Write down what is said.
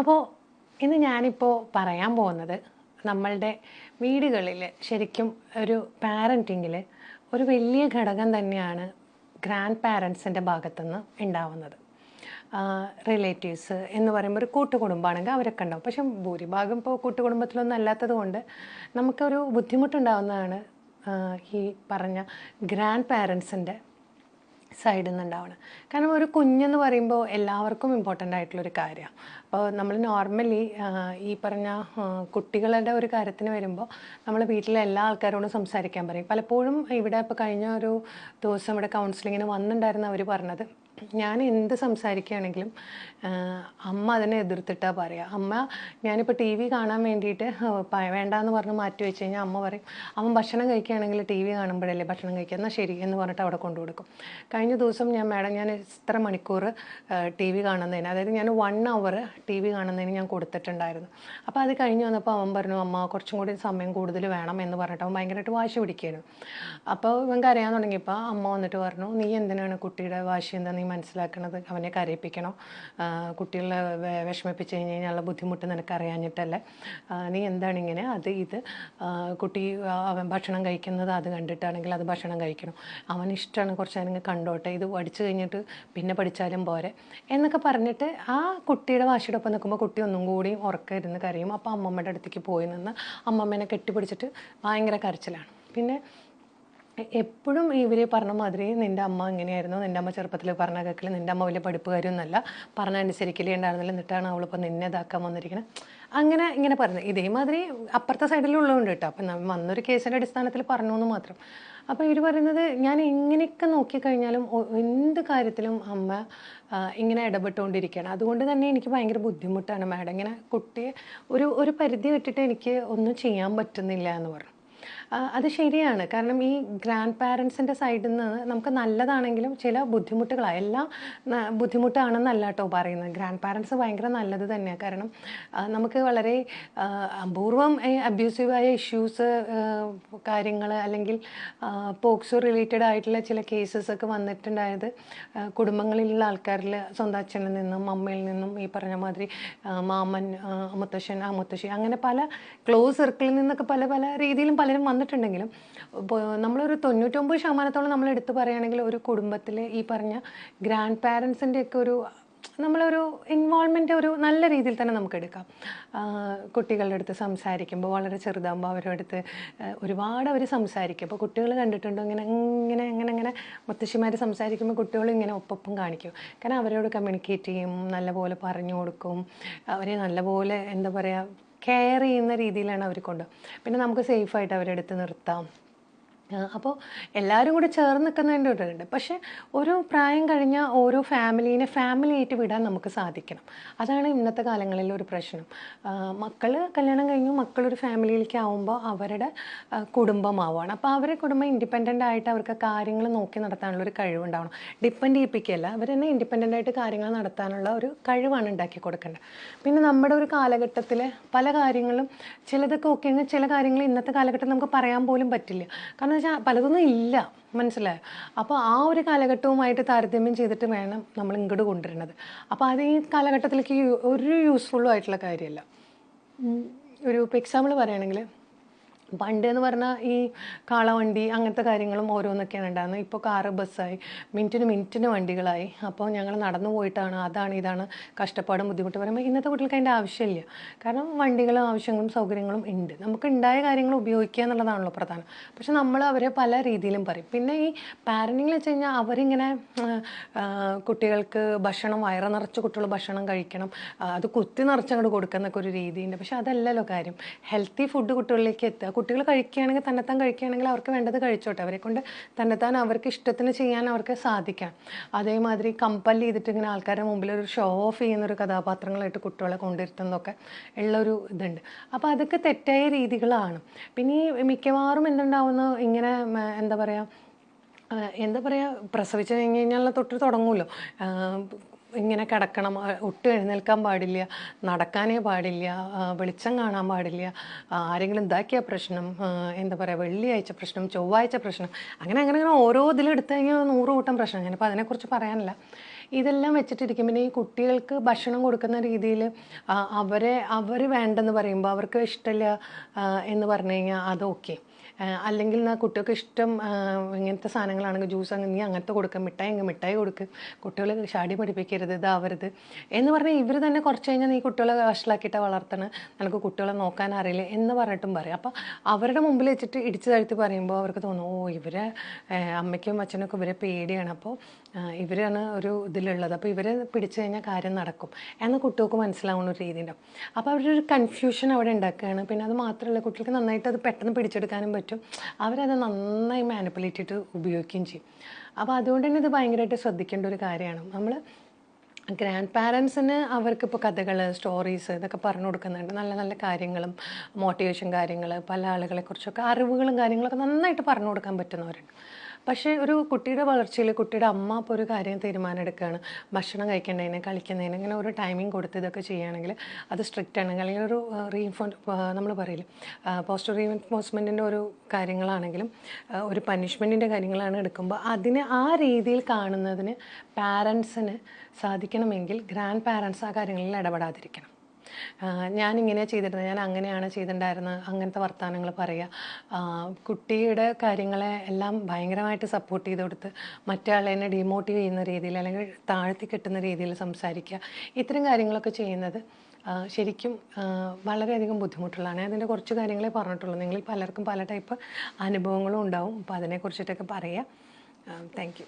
അപ്പോൾ ഇന്ന് ഞാനിപ്പോൾ പറയാൻ പോകുന്നത് നമ്മളുടെ വീടുകളിൽ ശരിക്കും ഒരു പാരന്റിങ്ങിൽ ഒരു വലിയ ഘടകം തന്നെയാണ് ഗ്രാൻഡ് പാരൻസിന്റെ ഭാഗത്തുനിന്ന് ഉണ്ടാവുന്നത്. റിലേറ്റീവ്സ് എന്ന് പറയുമ്പോൾ ഒരു കൂട്ടുകുടുംബമാണെങ്കിൽ അവരൊക്കെ ഉണ്ടാവും. പക്ഷെ ഭൂരിഭാഗം ഇപ്പോൾ കൂട്ടുകുടുംബത്തിലൊന്നും അല്ലാത്തത് കൊണ്ട് നമുക്കൊരു ബുദ്ധിമുട്ടുണ്ടാവുന്നതാണ് ഈ പറഞ്ഞ ഗ്രാൻഡ് പാരൻസിന്റെ സൈഡിൽ നിന്നുണ്ടാവണം കാരണം ഒരു കുഞ്ഞെന്ന് പറയുമ്പോൾ എല്ലാവർക്കും ഇമ്പോർട്ടന്റ് ആയിട്ടുള്ളൊരു കാര്യമാണ്. അപ്പോൾ നമ്മൾ നോർമലി ഈ പറഞ്ഞ കുട്ടികളുടെ ഒരു കാര്യത്തിന് വരുമ്പോൾ നമ്മൾ വീട്ടിലെ എല്ലാ ആൾക്കാരോടും സംസാരിക്കാൻ പറയും. പലപ്പോഴും ഇവിടെ ഇപ്പോൾ കഴിഞ്ഞ ഒരു ദിവസം ഇവിടെ കൗൺസിലിങ്ങിന് വന്നിട്ടുണ്ടായിരുന്ന അവർ പറഞ്ഞത്. ഞാൻ എന്ത് സംസാരിക്കുകയാണെങ്കിലും അമ്മ അതിനെ എതിർത്തിട്ടാ പറയുക അമ്മ ഞാനിപ്പോൾ ടി വി കാണാൻ വേണ്ടിയിട്ട് വേണ്ടാന്ന് പറഞ്ഞ് മാറ്റി വെച്ച് കഴിഞ്ഞാൽ അമ്മ പറയും അമ്മ ഭക്ഷണം കഴിക്കുകയാണെങ്കിൽ ടി വി കാണുമ്പോഴല്ലേ ഭക്ഷണം കഴിക്കുക? എന്നാൽ ശരി എന്ന് പറഞ്ഞിട്ട് അവിടെ കൊണ്ടു കൊടുക്കും. കഴിഞ്ഞ ദിവസം ഞാൻ മാഡം ഞാൻ ഇത്ര മണിക്കൂർ ടി വി കാണുന്നതിന് അതായത് ഞാൻ വൺ അവർ ടി വി കാണുന്നതിന് ഞാൻ കൊടുത്തിട്ടുണ്ടായിരുന്നു. അപ്പോൾ അത് കഴിഞ്ഞ് വന്നപ്പോൾ അവൻ പറഞ്ഞു അമ്മ കുറച്ചും കൂടി സമയം കൂടുതൽ വേണം എന്ന് പറഞ്ഞിട്ട് അവൻ ഭയങ്കരമായിട്ട് വാശി പിടിക്കുകയായിരുന്നു അപ്പോൾ ഇവൻ കരയാൻ തുടങ്ങിയപ്പോൾ അമ്മ വന്നിട്ട് പറഞ്ഞു നീ എന്തിനാണ് കുട്ടിയുടെ വാശി എന്താ? നീ മനസ്സിലാക്കണത് അവനെ കരയിപ്പിക്കണോ. കുട്ടികളെ വിഷമിപ്പിച്ച് കഴിഞ്ഞ് കഴിഞ്ഞാൽ ബുദ്ധിമുട്ട് നിനക്ക് അറിയാഞ്ഞിട്ടല്ലേ നീ എന്താണ് ഇങ്ങനെ അത് ഇത് കുട്ടി അവൻ ഭക്ഷണം കഴിക്കുന്നത് അത് കണ്ടിട്ടാണെങ്കിൽ അത് ഭക്ഷണം കഴിക്കണം. അവൻ ഇഷ്ടമാണ് കുറച്ച് നേരം കണ്ടോട്ടെ ഇത് പഠിച്ചു കഴിഞ്ഞിട്ട് പിന്നെ പഠിച്ചാലും പോരെ എന്നൊക്കെ പറഞ്ഞിട്ട് ആ കുട്ടിയുടെ വാശിയുടെ ഒപ്പം നിൽക്കുമ്പോൾ കുട്ടി ഒന്നും കൂടി ഉറക്കം കരയും. അപ്പോൾ അമ്മമ്മയുടെ അടുത്തേക്ക് പോയി നിന്ന് അമ്മമ്മേനെ കെട്ടിപ്പിടിച്ചിട്ട് ഭയങ്കര കരച്ചിലാണ്. പിന്നെ എപ്പോഴും ഇവർ പറഞ്ഞ മാതിരി നിന്റെ അമ്മ ഇങ്ങനെയായിരുന്നു നിന്റെ അമ്മ ചെറുപ്പത്തിൽ പറഞ്ഞ കേൾക്കൽ നിന്റെ അമ്മ വലിയ പഠിപ്പുകാരൊന്നുമല്ല പറഞ്ഞ അനുസരിക്കലേ ഉണ്ടായിരുന്നില്ല എന്നിട്ടാണ് അവളിപ്പോൾ നിന്നെ ഇതാക്കാൻ വന്നിരിക്കുന്നത് അങ്ങനെ ഇങ്ങനെ പറഞ്ഞു ഇതേമാതിരി അപ്പുറത്തെ സൈഡിലുള്ളതുകൊണ്ട് കേട്ടോ. അപ്പം വന്നൊരു കേസിന്റെ അടിസ്ഥാനത്തിൽ പറഞ്ഞു എന്ന് മാത്രം. അപ്പോൾ ഇവർ പറയുന്നത് ഞാൻ എങ്ങനെയൊക്കെ നോക്കിക്കഴിഞ്ഞാലും എന്ത് കാര്യത്തിലും അമ്മ ഇങ്ങനെ ഇടപെട്ടുകൊണ്ടിരിക്കുകയാണ് അതുകൊണ്ട് തന്നെ എനിക്ക് ഭയങ്കര ബുദ്ധിമുട്ടാണ്. മാഡം ഇങ്ങനെ കുട്ടിയെ ഒരു ഒരു പരിധി വിട്ടിട്ട് എനിക്ക് ഒന്നും ചെയ്യാൻ പറ്റുന്നില്ല എന്ന് പറഞ്ഞു. അത് ശരിയാണ്. കാരണം ഈ ഗ്രാൻഡ് പാരൻസിന്റെ സൈഡിൽ നിന്ന് നമുക്ക് നല്ലതാണെങ്കിലും ചില ബുദ്ധിമുട്ടുകളാണ് എല്ലാം ബുദ്ധിമുട്ടാണെന്നല്ല കേട്ടോ പറയുന്നത്. ഗ്രാൻഡ് പാരൻസ് ഭയങ്കര നല്ലത് തന്നെയാണ് കാരണം നമുക്ക് വളരെ അപൂർവം അബ്യൂസീവായ ഇഷ്യൂസ് കാര്യങ്ങൾ അല്ലെങ്കിൽ പോക്സോ റിലേറ്റഡ് ആയിട്ടുള്ള ചില കേസസ് ഒക്കെ വന്നിട്ടുണ്ടായത് കുടുംബങ്ങളിലുള്ള ആൾക്കാരിൽ സ്വന്തം അച്ഛനിൽ നിന്നും അമ്മയിൽ നിന്നും ഈ പറഞ്ഞ മാതിരി മാമൻ മുത്തശ്ശൻ ആ മുത്തശ്ശി അങ്ങനെ പല ക്ലോസ് സർക്കിളിൽ നിന്നൊക്കെ പല പല രീതിയിലും പലരും വന്നിട്ടുണ്ടെങ്കിലും നമ്മളൊരു തൊണ്ണൂറ്റൊമ്പത് ശതമാനത്തോളം നമ്മൾ എടുത്തു പറയുകയാണെങ്കിൽ ഒരു കുടുംബത്തിൽ ഈ പറഞ്ഞ ഗ്രാൻഡ് പാരൻസിന്റെ ഒക്കെ ഒരു നമ്മളൊരു ഇൻവോൾവ്മെന്റ് ഒരു നല്ല രീതിയിൽ തന്നെ നമുക്ക് എടുക്കാം. കുട്ടികളുടെ അടുത്ത് സംസാരിക്കുമ്പോൾ വളരെ ചെറുതാകുമ്പോൾ അവരുടെ അടുത്ത് ഒരുപാട് അവർ സംസാരിക്കും. അപ്പോൾ കുട്ടികൾ കണ്ടിട്ടുണ്ടോ? ഇങ്ങനെ ഇങ്ങനെ അങ്ങനെ അങ്ങനെ മുത്തശ്ശിമാർ സംസാരിക്കുമ്പോൾ കുട്ടികൾ ഇങ്ങനെ ഒപ്പം കാണിക്കും. കാരണം അവരോട് കമ്മ്യൂണിക്കേറ്റ് ചെയ്യും നല്ലപോലെ പറഞ്ഞു കൊടുക്കും. അവരെ നല്ലപോലെ എന്താ പറയുക കെയർ ചെയ്യുന്ന രീതിയിലാണ് അവർ കൊണ്ട് പിന്നെ നമുക്ക് സേഫായിട്ട് അവരെടുത്ത് നിർത്താം. അപ്പോൾ എല്ലാവരും കൂടി ചേർന്ന് നിൽക്കുന്നതിന്റെ ഇതുണ്ട് പക്ഷേ ഒരു പ്രായം കഴിഞ്ഞ ഓരോ ഫാമിലീനെ ഫാമിലി ആയിട്ട് വിടാൻ നമുക്ക് സാധിക്കണം. അതാണ് ഇന്നത്തെ കാലങ്ങളിൽ ഒരു പ്രശ്നം. മക്കൾ കല്യാണം കഴിഞ്ഞു മക്കളൊരു ഫാമിലിയിലേക്ക് ആവുമ്പോൾ അവരുടെ കുടുംബമാവുകയാണ് അപ്പോൾ അവരെ കുടുംബം ഇൻഡിപെൻഡന്റ് ആയിട്ട് അവർക്ക് കാര്യങ്ങൾ നോക്കി നടത്താനുള്ള ഒരു കഴിവുണ്ടാവണം. ഡിപ്പെൻഡ് ചെയ്യിപ്പിക്കുകയല്ല അവർ തന്നെ ഇൻഡിപെൻഡന്റ് ആയിട്ട് കാര്യങ്ങൾ നടത്താനുള്ള ഒരു കഴിവാണ് ഉണ്ടാക്കി കൊടുക്കേണ്ടത്. പിന്നെ നമ്മുടെ ഒരു കാലഘട്ടത്തിൽ പല കാര്യങ്ങളും ചിലതൊക്കെ ഓക്കെ ചില കാര്യങ്ങൾ ഇന്നത്തെ കാലഘട്ടം നമുക്ക് പറയാൻ പോലും പറ്റില്ല. കാരണം വെച്ചാൽ പലതൊന്നും ഇല്ല. മനസ്സിലായോ? അപ്പോൾ ആ ഒരു കാലഘട്ടവുമായിട്ട് താരതമ്യം ചെയ്തിട്ട് വേണം നമ്മൾ ഇങ്ങോട്ട് കൊണ്ടുവരുന്നത്. അപ്പോൾ അത് ഈ കാലഘട്ടത്തിലേക്ക് ഒരു യൂസ്ഫുള്ളും ആയിട്ടുള്ള കാര്യമല്ല. ഒരു ഇപ്പോൾ എക്സാമ്പിൾ പറയുകയാണെങ്കിൽ പണ്ട് എന്ന് പറഞ്ഞാൽ ഈ കാളവണ്ടി അങ്ങനത്തെ കാര്യങ്ങളും ഓരോന്നൊക്കെയാണ് ഉണ്ടായിരുന്നത്. ഇപ്പോൾ കാറ് ബസ്സായി മിനിറ്റിന് മിനിറ്റിന് വണ്ടികളായി. അപ്പോൾ ഞങ്ങൾ നടന്നു പോയിട്ടാണ് അതാണ് ഇതാണ് കഷ്ടപ്പാടും ബുദ്ധിമുട്ട്. പറയുമ്പോൾ ഇന്നത്തെ കുട്ടികൾക്ക് അതിന്റെ ആവശ്യമില്ല. കാരണം വണ്ടികളും ആവശ്യങ്ങളും സൗകര്യങ്ങളും ഉണ്ട്. നമുക്ക് ഉണ്ടായ കാര്യങ്ങൾ ഉപയോഗിക്കുക എന്നുള്ളതാണല്ലോ പ്രധാനം. പക്ഷെ നമ്മൾ അവരെ പല രീതിയിലും പറയും. പിന്നെ ഈ പാരന്റിങ്ങിൽ വെച്ച് കഴിഞ്ഞാൽ അവരിങ്ങനെ കുട്ടികൾക്ക് ഭക്ഷണം വയറ് നിറച്ച് കുട്ടികൾ ഭക്ഷണം കഴിക്കണം. അത് കുത്തി നിറച്ചങ്ങോട്ട് കൊടുക്കുന്നൊക്കെ ഒരു രീതിയുണ്ട്. പക്ഷെ അതല്ലല്ലോ കാര്യം. ഹെൽത്തി ഫുഡ് കുട്ടികളിലേക്ക് എത്തുക. കുട്ടികൾ കഴിക്കുകയാണെങ്കിൽ തന്നെത്താൻ കഴിക്കുകയാണെങ്കിൽ അവർക്ക് വേണ്ടത് കഴിച്ചോട്ടെ. അവരെ കൊണ്ട് തന്നെത്താൻ അവർക്ക് ഇഷ്ടത്തിന് ചെയ്യാൻ അവർക്ക് സാധിക്കാം. അതേമാതിരി കമ്പൽ ചെയ്തിട്ട് ഇങ്ങനെ ആൾക്കാരുടെ മുമ്പിൽ ഒരു ഷോ ഓഫ് ചെയ്യുന്ന ഒരു കഥാപാത്രങ്ങളായിട്ട് കുട്ടികളെ കൊണ്ടിരുത്തുന്നതൊക്കെ ഉള്ളൊരു ഇതുണ്ട്. അപ്പോൾ അതൊക്കെ തെറ്റായ രീതികളാണ്. പിന്നെ ഈ മിക്കവാറും എന്തുണ്ടാവുന്ന? ഇങ്ങനെ എന്താ പറയുക എന്താ പറയുക പ്രസവിച്ച് കഴിഞ്ഞ് കഴിഞ്ഞാൽ തൊട്ട് തുടങ്ങുമല്ലോ. ഇങ്ങനെ കിടക്കണം ഒട്ടും എഴുന്നേൽക്കാൻ പാടില്ല നടക്കാനേ പാടില്ല വെളിച്ചം കാണാൻ പാടില്ല ആരെങ്കിലും ഇതാക്കിയ പ്രശ്നം എന്താ പറയുക വെള്ളിയാഴ്ച പ്രശ്നം ചൊവ്വാഴ്ച പ്രശ്നം അങ്ങനെ അങ്ങനെ അങ്ങനെ ഓരോ ഇതിലെടുത്തു കഴിഞ്ഞാൽ നൂറ് കൂട്ടം പ്രശ്നം. ഞാനിപ്പോൾ അതിനെക്കുറിച്ച് പറയാനില്ല. ഇതെല്ലാം വെച്ചിട്ടിരിക്കുമ്പോൾ ഈ കുട്ടികൾക്ക് ഭക്ഷണം കൊടുക്കുന്ന രീതിയിൽ അവരെ അവർ വേണ്ടെന്ന് പറയുമ്പോൾ അവർക്ക് ഇഷ്ടമില്ല എന്ന് പറഞ്ഞു കഴിഞ്ഞാൽ അത് ഓക്കെ. അല്ലെങ്കിൽ ആ കുട്ടികൾക്ക് ഇഷ്ടം ഇങ്ങനത്തെ സാധനങ്ങളാണെങ്കിൽ ജ്യൂസ് അങ്ങനെ നീ അങ്ങനത്തെ കൊടുക്കുക മിഠായി അങ്ങ് മിഠായി കൊടുക്കുക കുട്ടികളെ ഷാടി പഠിപ്പിക്കരുത് ഇതാവരുത് എന്ന് പറഞ്ഞാൽ ഇവർ തന്നെ കുറച്ച് കഴിഞ്ഞാൽ നീ കുട്ടികളെ വഷളാക്കിയിട്ട് വളർത്തണം. നമുക്ക് കുട്ടികളെ നോക്കാൻ അറിയില്ല എന്ന് പറഞ്ഞിട്ടും പറയും. അപ്പോൾ അവരുടെ മുമ്പിൽ വെച്ചിട്ട് ഇടിച്ചു താഴ്ത്തി പറയുമ്പോൾ അവർക്ക് തോന്നും ഓ ഇവരെ അമ്മയ്ക്കും അച്ഛനൊക്കെ ഇവരെ പേടിയാണ്. അപ്പോൾ ഇവരാണ് ഒരു ഇതിലുള്ളത്. അപ്പോൾ ഇവരെ പിടിച്ചു കഴിഞ്ഞാൽ കാര്യം നടക്കും. എന്ന് കുട്ടികൾക്ക് മനസ്സിലാവുന്ന ഒരു രീതി ഉണ്ടാവും അപ്പോൾ അവരൊരു കൺഫ്യൂഷൻ അവിടെ ഉണ്ടാക്കുകയാണ്. പിന്നെ അത് മാത്രമല്ല കുട്ടികൾക്ക് നന്നായിട്ട് അത് പെട്ടെന്ന് പിടിച്ചെടുക്കാനും പറ്റും. അവരത് നന്നായി മാനിപ്പുലേറ്റ് ചെയ്തിട്ട് ഉപയോഗിക്കുകയും ചെയ്യും. അപ്പോൾ അതുകൊണ്ട് തന്നെ ഇത് ഭയങ്കരമായിട്ട് ശ്രദ്ധിക്കേണ്ട ഒരു കാര്യമാണ്. നമ്മൾ ഗ്രാൻഡ് പാരൻസിന് അവർക്കിപ്പോൾ കഥകൾ സ്റ്റോറീസ് ഇതൊക്കെ പറഞ്ഞു കൊടുക്കുന്നുണ്ട്. നല്ല നല്ല കാര്യങ്ങളും മോട്ടിവേഷൻ കാര്യങ്ങൾ പല ആളുകളെക്കുറിച്ചൊക്കെ അറിവുകളും കാര്യങ്ങളൊക്കെ നന്നായിട്ട് പറഞ്ഞു കൊടുക്കാൻ പറ്റുന്നവരുണ്ട്. പക്ഷേ ഒരു കുട്ടിയുടെ വളർച്ചയിൽ കുട്ടിയുടെ അമ്മ ഇപ്പോൾ ഒരു കാര്യം തീരുമാനം എടുക്കുകയാണ് ഭക്ഷണം കഴിക്കേണ്ടതിന് കളിക്കുന്നതിന് ഇങ്ങനെ ഒരു ടൈമിംഗ് കൊടുത്ത് ഇതൊക്കെ ചെയ്യുകയാണെങ്കിൽ അത് സ്ട്രിക്റ്റ് ആണെങ്കിൽ അല്ലെങ്കിൽ ഒരു റീഇൻഫോ നമ്മൾ പറയില്ല പോസ്റ്റർ റീഇൻഫോഴ്സ്മെന്റിന്റെ ഒരു കാര്യങ്ങളാണെങ്കിലും ഒരു പനിഷ്മെന്റിന്റെ കാര്യങ്ങളാണ് എടുക്കുമ്പോൾ അതിന് ആ രീതിയിൽ കാണുന്നതിന് പാരൻസിന് സാധിക്കണമെങ്കിൽ ഗ്രാൻഡ് പാരൻസ് ആ കാര്യങ്ങളിൽ ഇടപെടാതിരിക്കണം. ഞാൻ ഇങ്ങനെ ചെയ്തിരുന്നത് ഞാൻ അങ്ങനെയാണ് ചെയ്തിട്ടുണ്ടായിരുന്നത് അങ്ങനത്തെ വർത്തമാനങ്ങൾ പറയുക കുട്ടിയുടെ കാര്യങ്ങളെ എല്ലാം ഭയങ്കരമായിട്ട് സപ്പോർട്ട് ചെയ്ത് കൊടുത്ത് മറ്റേ എന്നെ ഡിമോട്ടീവ് ചെയ്യുന്ന രീതിയിൽ അല്ലെങ്കിൽ താഴ്ത്തി കെട്ടുന്ന രീതിയിൽ സംസാരിക്കുക ഇത്തരം കാര്യങ്ങളൊക്കെ ചെയ്യുന്നത് ശരിക്കും വളരെയധികം ബുദ്ധിമുട്ടുള്ളതാണ്. അതിന്റെ കുറച്ച് കാര്യങ്ങളെ പറഞ്ഞിട്ടുള്ളൂ. നിങ്ങളിൽ പലർക്കും പല ടൈപ്പ് അനുഭവങ്ങളും ഉണ്ടാവും. അപ്പോൾ അതിനെക്കുറിച്ചിട്ടൊക്കെ പറയുക താങ്ക് യു